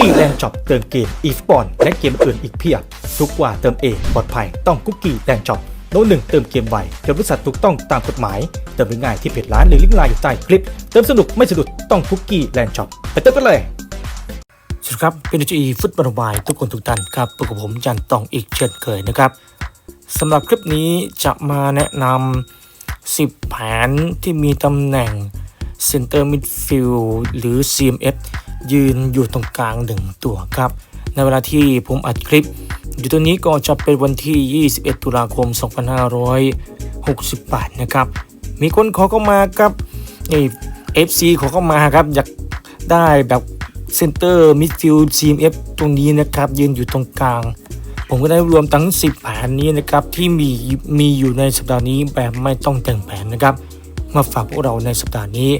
กี้แลนช็อปเติมเกมอีสปอนและเกมอื่นอีกเพียบ ทุกว่าเติมเองปลอดภัยต้องคุกกี้แลนช็อปโน้ตหนึ่งเติมเกมไวเติมบริษัทถูกต้องตามกฎหมาย เติมง่ายที่เพจร้านหรือลิงก์ไลน์อยู่ใต้คลิป เติมสนุกไม่สะดุดต้องคุกกี้แลนช็อปไปเติมกันเลยสวัสดีครับเป็นจีฟุตบอลบายทุกคนทุกท่านครับพบกับผมจันตองอีกเช่นเคยนะครับสำหรับคลิปนี้จะมาแนะนำ10 แผนที่มีตำแหน่ง Center Midfield หรือ CMF ยืนอยู่ตรงกลางหนึ่งตัวครับ ในเวลาที่ผมอัดคลิป อยู่ตัวนี้ก็จะเป็นวันที่ 21 ตุลาคม 2568 นะครับ มีคนขอเข้ามาครับนี่ FC ขอเข้ามาครับ อยากได้แบบเซนเตอร์มิดฟิลด์ CMF ตรงนี้นะครับ ยืนอยู่ตรงกลาง ผมก็ได้รวมทั้ง 10 แผนนี้นะครับ ที่มีมีอยู่ในสัปดาห์นี้แบบไม่ต้องแต่งแผนนะครับ มาฝากพวกเราในสัปดาห์นี้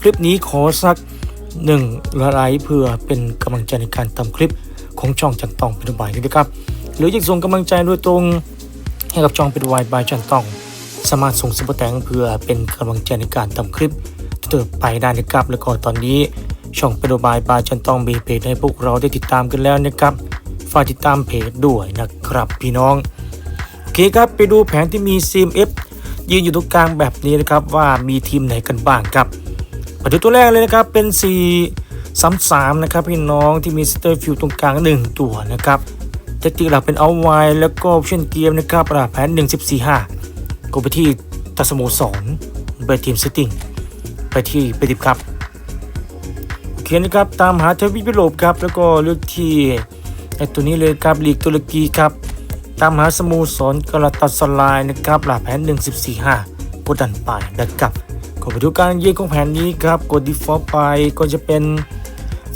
คลิปนี้ขอสัก หนึ่งละไลค์เพื่อเป็นกำลังใจในการทำคลิปของช่องจันตองเป็นบายนี้นะครับ หรืออยากส่งกำลังใจโดยตรงให้กับช่องเป็นวายบายจันตอง สามารถส่งซุปเปอร์แตงเพื่อเป็นกำลังใจในการทำคลิปเติบไปได้นะครับ แล้วก็ตอนนี้ช่องเป็นวายบายจันตองมีเพจให้พวกเราได้ติดตามกันแล้วนะครับฝากติดตามเพจด้วยนะครับพี่น้องโอเคครับไปดูแผนที่มี CMF ยืนอยู่ตรงกลางแบบนี้นะครับว่ามีทีมไหนกันบ้างครับ มาดูตัวแรกเลยนะครับเป็น 4 3 3 นะครับพี่น้องที่มีสเตอร์ฟิวตรงกลาง 1 ตัวนะครับแทคติกหลักเป็นเอาไวแล้วก็เช่นเกมนะครับระดับแผน 1 14 5ก็ไปที่ตัสโมสรไปทีมเซตติ้งไปที่ไปติบครับโอเคนะครับตามหาเทวีปยุโรปครับแล้วก็เลือกที่ไอตัวนี้เลยครับลีกตุรกีครับตามหาสโมสรกาลาตาสลายนะครับหลักแผน1445กดดันไปนะครับ ก็ไปดูการยือนของแผนนี้ครับกด default ไปก็จะเป็น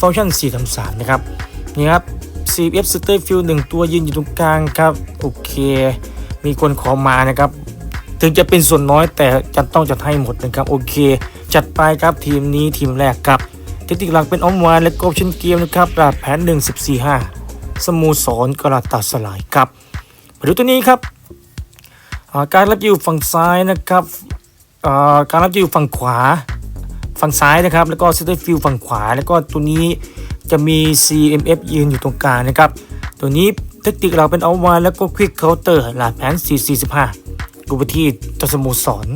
ฟังก์ชัน4 3 3 นะครับ นี่ครับ CF s t e r Field 1 ตัวยืนอยู่ตรงกลางครับ โอเค มีคนขอมานะครับ ถึงจะเป็นส่วนน้อยแต่จะต้องจัดให้หมดนะครับ โอเค จัดไปครับทีมนี้ทีมแรกครับเทคนิคหลักเป็นออมวานและโกบเชนเกมนะครับหลักแผน1445สโมสรกาลาตาสลายครับมาดูตัวนี้ครับการรับอยู่ฝั่งซ้ายนะครับ การรับจะอยู่ฝั่งขวาฝั่งซ้ายนะครับ แล้วก็เซนเตอร์ฟิลฝั่งขวา แล้วก็ตัวนี้จะมี CMF ยืนอยู่ตรงกลางนะครับ ตัวนี้เทคนิคเราเป็นเอาไว้แล้วก็ควิกเคาน์เตอร์หลาดแผน 445กูไปที่ตัสโมสร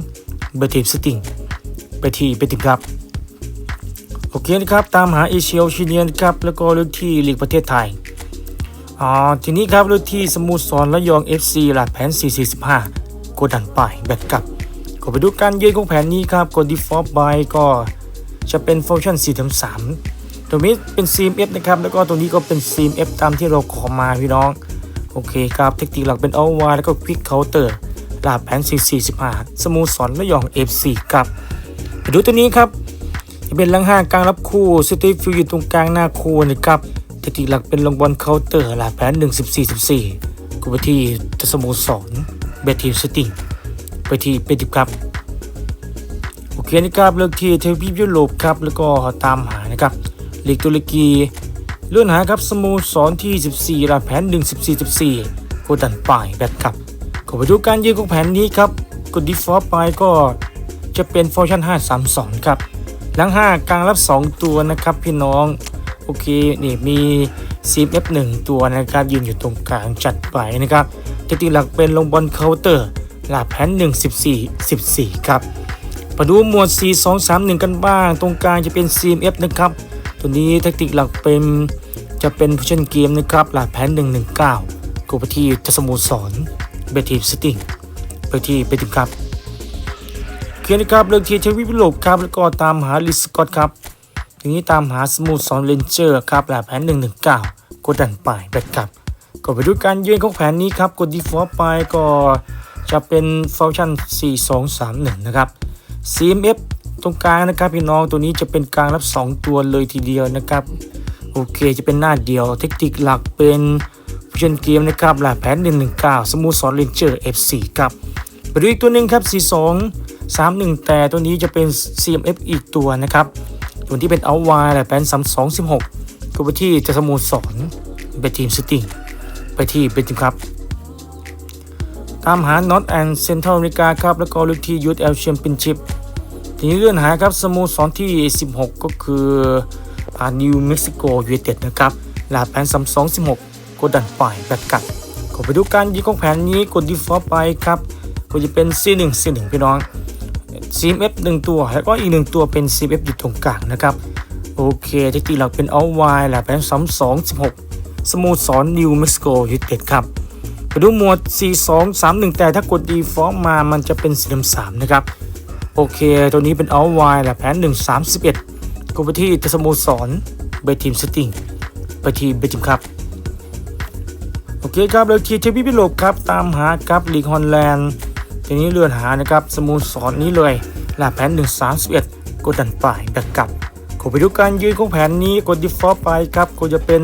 เบอร์ทีมสติงไปที่ไปติมครับ โอเคนะครับ ตามหาเอเชียโอเชียนครับ แล้วก็เลือกที่ลีกประเทศไทยอ่าทีนี้ครับเลือกที่สโมุทรสอนระยอง FC หลักแผน 445กดดันไปแบกกลับ ก็ไปดูการยืนของแผนนี้ครับกด default by ก็จะเป็นฟังก์ชัน4 3ตรงนี้เป็น CMF นะครับ แล้วก็ตรงนี้ก็เป็น CMF ตามที่เราขอมาพี่น้อง โอเคครับ เทคนิคหลักเป็น o w y แล้วก็ Quick Counter หลักแผน 445 สมุทรสอนระยอง FC ครับไปดูตัวนี้ครับ จะเป็นลังห้ากลางรับคู่สตีฟิวอยู่ตรงกลางหน้าคู่นะครับ เทคนิคหลักเป็นลงบอลเคาน์เตอร์หลักแผน 1 14 14กูไปที่ทัสโมสรเบทีมสติง ไปที่เปติครับโอเคนะครับเลือกที่เทวีปยุโรปครับแล้วก็ตามหานะครับลีกตุรกีเลื่อนหาครับสโมสรที่ 14หลักแผน 1 14 14กดดันป่ายแบบครับก็ไปดูการยืนของแผนนี้ครับกด default ไปก็จะเป็นฟังก์ชัน532 ครับ หลัง 5 กลางรับ 2 ตัวนะครับพี่น้อง โอเค นี่มี CMF 1 ตัวนะครับ ยืนอยู่ตรงกลางจัดไปนะครับเทคนิคหลักเป็นลงบอลเคาน์เตอร์ ลักแผน1 14 14 ครับมาดูหมวด 4 2 3 1 กันบ้าง ตรงกลางจะเป็น CMF นะครับ ตัวนี้เทคนิคหลักเป็นจะเป็นผู้เล่นเกมนะครับหลักแผน119กูไปที่ทัสโมสรเบทีสติงไปที่เบทีมครับเขียนนะครับเลือกที่เทวีวิโลบครับแล้วก็ตามหาลิสกอตครับทีนี้ตามหาสมูทสอนเลนเจอร์ครับแบบแผน119กดดันไปแบตครับก็ไปดูการยืนของแผนนี้ครับกด default ไปก็ จะเป็นฟังก์ชัน 4231 นะครับ CMF ตรงกลางนะครับพี่น้องตัวนี้จะเป็นกลางรับ 2 ตัวเลยทีเดียวนะครับโอเคจะเป็นหน้าเดียว เทคนิคหลักเป็นผู้เล่นเกมนะครับหลักแผน119 สมูทสอนเลนเจอร์ F4 ครับไปดูอีกตัวหนึ่งครับ 42 31 แต่ตัวนี้จะเป็น CMF อีกตัวนะครับตัวที่เป็นเอาวายหละแปน3 2 16ก็ไปที่จะสโมุสรไปทีมสติงไปที่เป็นทีมครับ ตามหา North and Central America ครับแล้วก็ลือกที่ USL Championship ทีนี้เลื่อนหาครับสโมสรที่ 16 ก็คืออานิวเม็กซิโกยูเนเต็ดนะครับลาแผน3 2 16กดดันปล่อยแบกกับก็ไปดูการยิงของแผนนี้กด default ไปครับก็จะเป็น C1 C1 พี่น้อง CMF หนึ่งตัว แล้วก็อีกหนึ่งตัวเป็น CMF อยู่ตรงกลางนะครับ โอเคที่ตีหลักเป็นเอาไวแหละแผน3 2 16สโมสรนิวเม็กซิโกยูไนเต็ดครับ ดูหมวด 4 2 3 1 แต่ถ้ากด default มามันจะเป็นสีดำสามนะครับ โอเค ตัวนี้เป็นเอาไวแหละแผน 1 31ก็ไปที่สโมสรเบทีมสติงไปทีเบทีมครับ โอเคครับเลยทีเทวิพิโลกครับ ตามหาครับลีกฮอลแลนด์ทีนี้เลื่อนหานะครับสโมสรนนี้เลยลาแผน 1 31กดดันป่ายแบกกลับขอไปดูการยืนของแผนนี้กด default ไปครับก็จะเป็น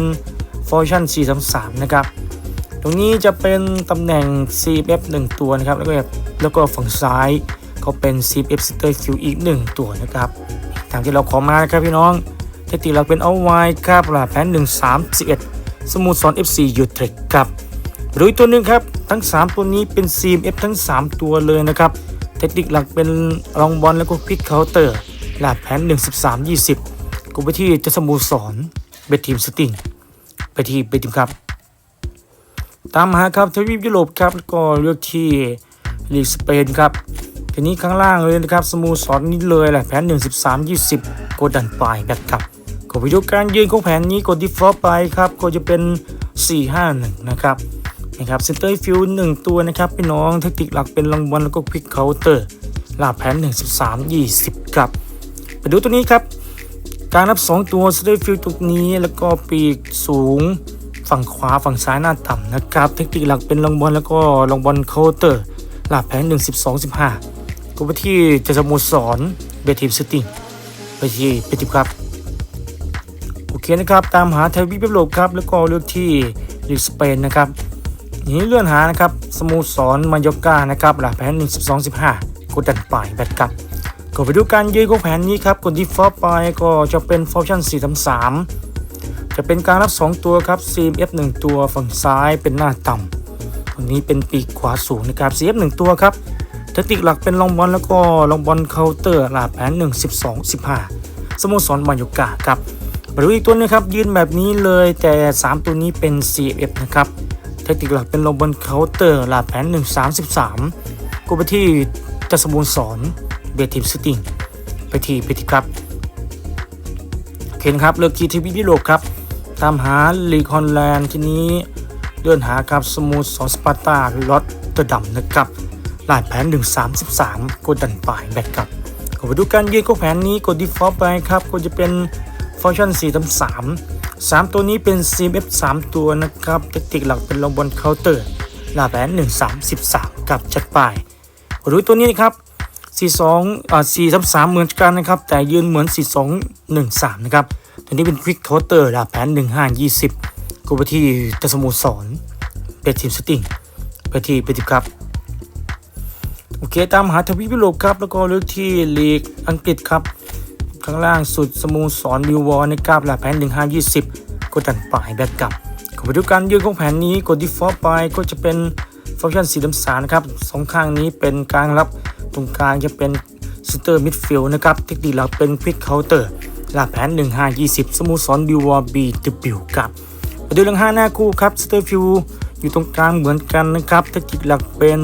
ฟอร์ชั่น433 นะครับ ตรงนี้จะเป็นตำแหน่ง CF 1 ตัวนะครับ แล้วก็แล้วก็ฝั่งซ้ายก็เป็น CF s t e r f i e l อีก 1 ตัวนะครับทางที่เราขอมานะครับพี่น้องเทคนิคเราเป็นเอาไว้ครับลาแผน1 31สมุทรสอน FC ยูเทคครับหรือตัวหนึ่งครับทั้ง 3 ตัวนี้เป็น CF ทั้ง 3 ตัวเลยนะครับเทคนิคหลักเป็นรองบอลแล้วก็ควิกเคาน์เตอร์หลาแผน1 13 20กูไปที่จะสมุทรสอนเบทีมสติงไปที่เบทีมครับ ตามหาครับทวีปยุโรปครับแล้วก็เลือกที่ลีกสเปนครับทีนี้ข้างล่างเลยนะครับสโมูสรนนี้เลยแหละแผน 1 13 20 กดดันปลายแบกกลับก็ไปดูการยืนของแผนนี้กด default ไปครับก็จะเป็น 451 นะครับนะครับเซนเตอร์ฟิวหนึ่งตัวนะครับพี่น้องเทคนิคหลักเป็นรางวัลแล้วก็ควิกเคาน์เตอร์ลาแผน 1 13 20 ครับ ไปดูตัวนี้ครับ การนับ 2 ตัวสเตอร์ฟิลตรงนี้แล้วก็ปีกสูง ฝั่งขวาฝั่งซ้ายหน้าต่ำนะครับ เทคนิคหลักเป็นลองบอลแล้วก็ลองบอลเคาน์เตอร์หลับแผน 1 12 15ก็ไปที่จะสโมสรเบทีมสติงไปที่เบทีมครับ โอเคนะครับ ตามหาไทยวิปโลครับ แล้วก็เลือกที่ลีกสเปนนะครับนี้เลื่อนหานะครับสโมสรมายอกานะครับหลับแผน 1 12 15กดดันปลายแบตกลับก็ไปดูการยืนของแผนนี้ครับกดที่ฟอไปก็จะเป็นฟอร์ชัน4 3 3 จะเป็นการรับ 2 ตัวครับ CMF 1 ตัวฝั่งซ้ายเป็นหน้าต่ำฝั่งนี้เป็นปีกขวาสูงนะครับ CF 1 ตัวครับเทคนิคหลักเป็นลองบอลแล้วก็ลองบอลเคาน์เตอร์หลาแผน1 12 15 สโมสรบานโยกาครับมาดูอีกตัวนึงครับยืนแบบนี้เลยแต่ 3 ตัวนี้เป็น CF นะครับเทคนิคหลักเป็นลองบอลเคาน์เตอร์หลาแผน1 33ก็ไปที่จะสโมสรเบทีมสติงไปที่ไปที่ครับโอเคนครับเลือกทีทีวียุโรปครับ ตามหาลีกฮอลแลนด์ทีนี้เลื่อนหาครับสมูทสอสปาร์ตาลอตเตอร์ดัมนะครับลายแผน 133กดดันป่ายแบกกับก็ไปดูการยืนของแผนนี้กด default ไปครับก็จะเป็นฟังก์ชั่น4 3 3 ตัวนี้เป็น CMF 3 ตัวนะครับเทคนิคหลักเป็นลงบนเคาน์เตอร์ลายแผน133กับจัดไปก็ดูตัวนี้นะครับ 42อ่า433 เหมือนกันนะครับ แต่ยืนเหมือน 4213 นะครับ ตัวนี้เป็นควิกเคาน์เตอร์ดาบแผน1520กูไปที่ตะสโมุสรเป็นทีมสติงไปที่ไปที่ครับ โอเค ตามหาทวีปยุโรปครับ แล้วก็เลือกที่ลีกอังกฤษครับ ข้างล่างสุดสโมสรบิววอร์นะครับดาแผน 1520 กดดันปลายแบกกลับก็ไปดูการยืนของแผนนี้กด default ไปก็จะเป็นฟังก์ชันสีดำสารนะครับสองข้างนี้เป็นกลางรับ ตรงกลางจะเป็นสเตอร์มิดฟิลด์นะครับ เทคนิคเราเป็นควิกเคาน์เตอร์ ลาแผน1520 สโมุสรบิววอร์บีตบิวครับมาดูเรื่องห้าหน้าคู่ครับสเตอร์ฟิลอยู่ตรงกลางเหมือนกันนะครับเทคนิคหลักเป็น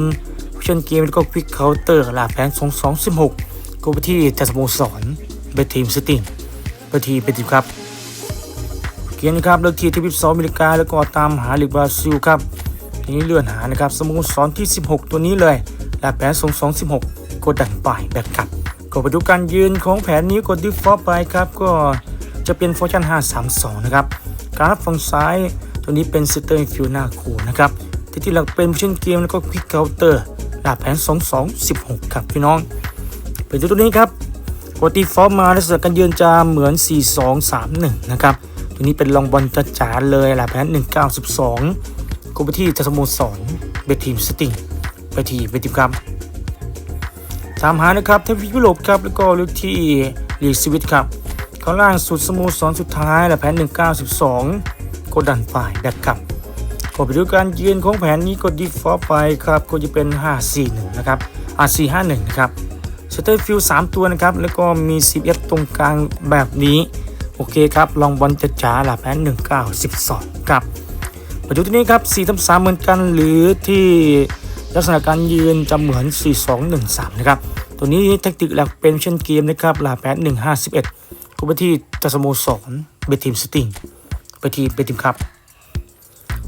ผู้ชนเกมแล้วก็ควิกเคาน์เตอร์ลาแผน2216ก็ไปที่จัสโมสรเบทีมสติงไปที่เบทีมครับเกมนะครับเลือกที่ทวีปซออเมริกาแล้วก็ตามหาลีกบราซิลครับทีนี้เลื่อนหานะครับสโมุสรที่ 16 ตัวนี้เลยลาแผน2216กดดันป่ายแบกกลับ ก็ไปดูการยืนของแผนนี้กดดิฟอลไปครับก็จะเป็นฟอร์ชัน532 นะครับ การรับฝั่งซ้ายตัวนี้เป็นสเตอร์ฟิวหน้าคู่นะครับที่ที่หลักเป็นเช่นเกมแล้วก็ควิกเคาน์เตอร์ลาแผน 2216 ครับพี่น้องไปดูตัวนี้ครับกดดิฟอลมาลักษณะการยืนจะเหมือน 4231 นะครับ ตัวนี้เป็นลองบอลจ๋าจ๋าเลยหลาแผน 192ก็ไปที่จะสโมสรเบทีมสติงไปที่เบทีมครับ ตามหานะครับเทวีปยุโรปครับแล้วก็เลือกที่ลีกสวิตครับข้างล่างสุดสโมสรสุดท้ายและแผน 192กดดันฝ่ายแบกกลับก็ไปดูการยืนของแผนนี้กดดีฟอลไปครับก็จะเป็น 541 นะครับอ่า451 นะครับสเตอร์ฟิล3ตัวนะครับ แล้วก็มี CF ตรงกลางแบบนี้ โอเคครับ ลองบอลจะจ๋าหลับแพ้หนึ่งเก้าสิบสองครับมาดูที่นี้ครับ4ี่สามเหมือนกันหรือที่ ลักษณะการยืนจะเหมือน 4 2 1 3 นะครับ ตัวนี้แทคติกหลักเป็นเช่นเกมนะครับลับแพ้หนึ่งห้าสิบเอ็ดกูไปที่ตัสโมสรเบทีมสติงไปที่เบทีมครับ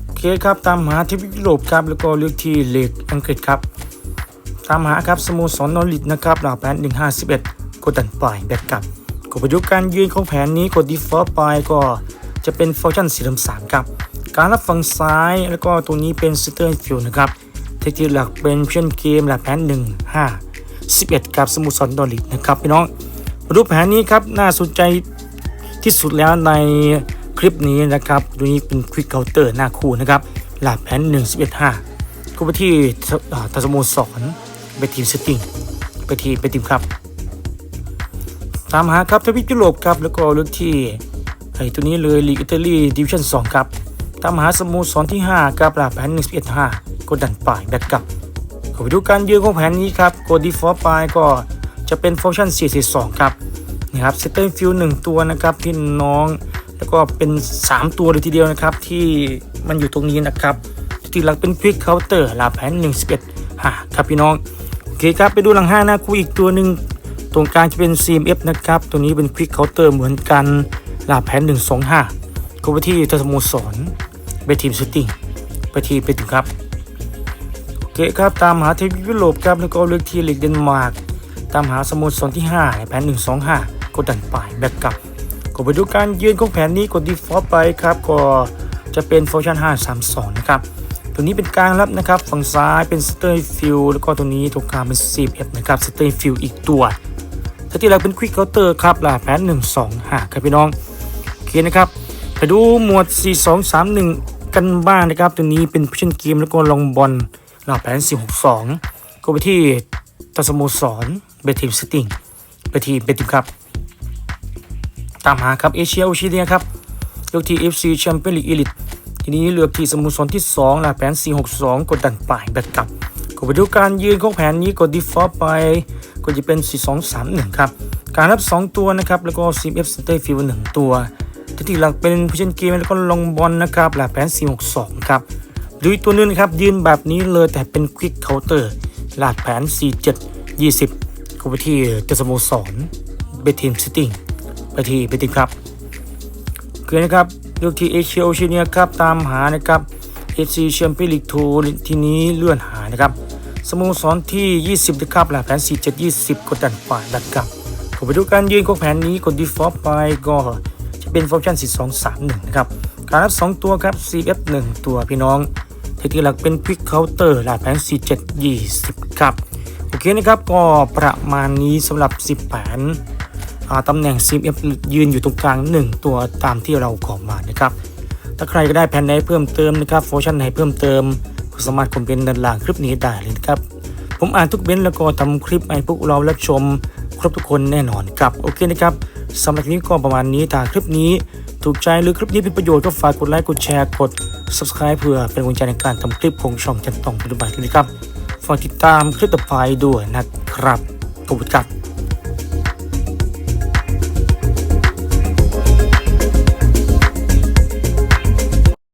โอเคครับตามหาที่ยุโรปครับแล้วก็เลือกที่เลกอังกฤษครับ ตามหาครับสโมสรนอริทนะครับลับแพ้หนึ่งห้าสิบเอ็ดกดดันปล่อยแบกกลับกดประยุกต์การยืนของแผนนี้กด default ไปก็จะเป็นฟังก์ชันสีดำสามครับการรับฝั่งซ้ายแล้วก็ตัวนี้เป็น center field นะครับ เทคนิหลักเป็นเช่นเกมหลักแผน 1 5 11 กับสมุทรสอนดอลิกนะครับพี่น้องรูปแผนนี้ครับน่าสนใจที่สุดแล้วในคลิปนี้นะครับตัวนี้เป็นควิกเคาน์เตอร์หน้าคู่นะครับหลักแผน 1 11 5ก็ไปที่อ่าทัสโมสรไปทีมสติงไปทีไปทีมครับตามหาครับทวิปยุโรปครับแล้วก็เลือกที่ไอ้ตัวนี้เลยลีกอิตาลีดิวิชั่น2ครับตามหาสโมสรที่ 5 ครับหลักแผน1 1 5 กดดันป่ายแบกกลับขอไปดูการยืนของแผนนี้ครับกดดีฟอร์ไปก็จะเป็นฟังก์ชัน442 ครับนะครับเซตเตอร์ฟิลหนึ่งตัวนะครับพี่น้อง แล้วก็เป็น 3 ตัวเลยทีเดียวนะครับ ที่มันอยู่ตรงนี้นะครับที่หลักเป็นควิกเคาน์เตอร์หลักแผน1 11 5ครับพี่น้องโอเคครับไปดูหลังห้าหน้าคู่อีกตัวหนึ่งตรงกลางจะเป็น CMF นะครับ ตัวนี้เป็นควิกเคาน์เตอร์เหมือนกันลาแผน125ก็ไปที่ทสโมสรไปทีมชูตติ้งไปทีไปถึงครับ โอเครับตามหาเทพยุโรปครับแล้วก็เลือกทีลีกเดนมาร์กตามหาสโมสรที่5แผน 125 กดดันป่ายแบ็กกลับก็ไปดูการยืนของแผนนี้กด default ไปครับก็จะเป็นโฟร์ชัน532 นะครับตัวนี้เป็นกลางรับนะครับ ฝั่งซ้ายเป็นสเตอร์ฟิลแล้วก็ตรงนี้ตรงกลางเป็น CMF นะครับสเตอร์ฟิลอีกตัวถ้าที่เราเป็นควิกเคาน์เตอร์ครับลาแผน 1 2 5 ครับพี่น้องโอเคนะครับไปดูหมวด 4 2 3 1 กันบ้างนะครับ ตัวนี้เป็นพิชชั่นเกมแล้วก็ลองบอล ลาแผน 4 6 2 ก็ไปที่ตัสโมสรเบทีมสติงไปที่เบทีมครับ ตามหาครับเอเชียโอเชียเนียครับเลือกที่ FC Champions League Elite ทีนี้เลือกที่สโมสรที่2ลาแผน 462 กดดันป่ายแบกกลับก็ไปดูการยืนของแผนนี้กด default ไปก็จะเป็น 4231 ครับ การรับ 2 ตัวนะครับ แล้วก็ CF Center Field 1ตัวที่ที่หลักเป็นพิช i นเกมแล้วก็ลงบอลนะครับหลักแผน 462 ครับ ดูอีกตัวนึงครับยืนแบบนี้เลยแต่เป็น Quick Counter หลักแผน 47 20ก็ไปที่เจสโมสรเบทีมซิติ้งไปที่เบทีมครับคือนะครับเลือกที่เอเชียโอเชียเนียครับ ตามหานะครับ FC Champions League 2ทีนี้เลื่อนหานะครับสโมสรที่ 20นะครับหลักแผน 47 20 กดดันฝ่ายดัดกลับก็ไปดูการยืนของแผนนี้กด default ไปก็จะเป็นฟังก์ชัน4231 นะครับ การรับ 2 ตัวครับ CF 1 ตัวพี่น้อง เทคนิคหลักเป็น Quick Counter หลักแผน47 20 ครับ โอเคนะครับ ก็ประมาณนี้สำหรับ 10 แผนอ่าตำแหน่ง CMF ยืนอยู่ตรงกลาง 1 ตัวตามที่เราขอมานะครับ ถ้าใครก็ได้แผนไหนเพิ่มเติมนะครับฟังก์ชันไหนเพิ่มเติมก็สามารถคอมเมนต์ด้านล่างคลิปนี้ได้เลยนะครับ ผมอ่านทุกเบนแล้วก็ทำคลิปให้พวกเรารับชมครบทุกคนแน่นอนครับ โอเคนะครับสำหรับคลิปนี้ก็ประมาณนี้ถ้าคลิปนี้ถูกใจหรือคลิปนี้เป็นประโยชน์ก็ฝากกดไลค์กดแชร์กด subscribe เพื่อเป็นกำลังใจในการทำคลิปของช่องจันตองปฏิบัตินะครับฝากติดตามคลิปต่อไปด้วยนะครับขอบคุณครับ